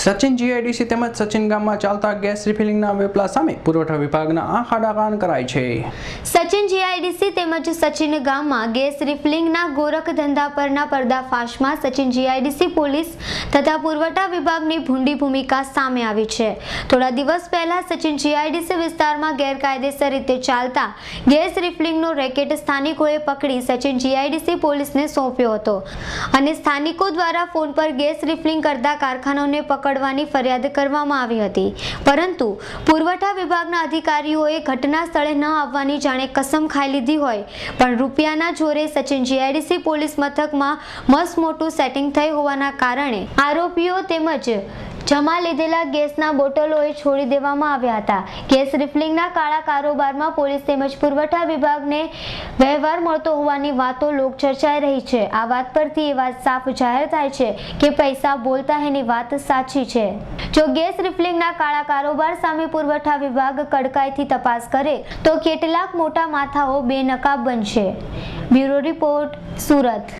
Sachin GIDC તેમજ સચિન ગામમાં ચાલતા ગેસ રિફિલિંગના વેપલા સામે પુરવઠા વિભાગના આંખ આડાકાન કરાય છે. સચિન જીઆઈડીસી તેમજ સચિન ગામમાં ગેસ રિફિલિંગના ગોરખ ધંધા પરના પર્દાફાશમાં સચિન જીઆઈડીસી પોલીસ તથા પુરવઠા વિભાગની ભૂંડી ભૂમિકા સામે આવી છે. થોડા દિવસ પહેલા સચિન જીઆઈડીસી વિસ્તારમાં ગેરકાયદેસર રીતે ચાલતા ગેસ રિફિલિંગનો રેકેટ સ્થાનિકોએ પકડી સચિન જીઆઈડીસી પોલીસને સોંપ્યો હતો. અને સ્થાનિકો દ્વારા ફોન પર ગેસ રિફિલિંગ કરતા કારખાનાઓને પકડવાની ફરિયાદ કરવામાં આવી હતી. પરંતુ પુરવઠા વિભાગના અધિકારીઓએ ઘટના સ્થળે ન આવવાની જાણે કસમ ખાઈ લીધી હોય. પણ રૂપિયાના જોરે સચિન જીઆઈડીસી પોલીસ મથકમાં મસ્ત મોટું સેટિંગ થઈ હોવાના કારણે આરોપીઓ તેમજ જમા લીધેલા ગેસના બોટલોએ છોડી દેવામાં આવ્યા હતા. ગેસ રિફિલિંગના કાળા કારોબારમાં પોલીસ તેમજ પુરવઠા વિભાગને વ્યવહાર મળતો હોવાની વાતો લોકચર્ચાઈ રહી છે. આ વાત પરથી એ વાત સાફ જાહેર થાય છે કે પૈસા બોલતા એની વાત સાચી છે. જો ગેસ રિફિલિંગના કાળા કારોબાર સામે પુરવઠા વિભાગ કડકાઈથી તપાસ કરે, તો કેટલાક મોટા માથાઓ બેનકાબ બનશે. Bureau report, Surat.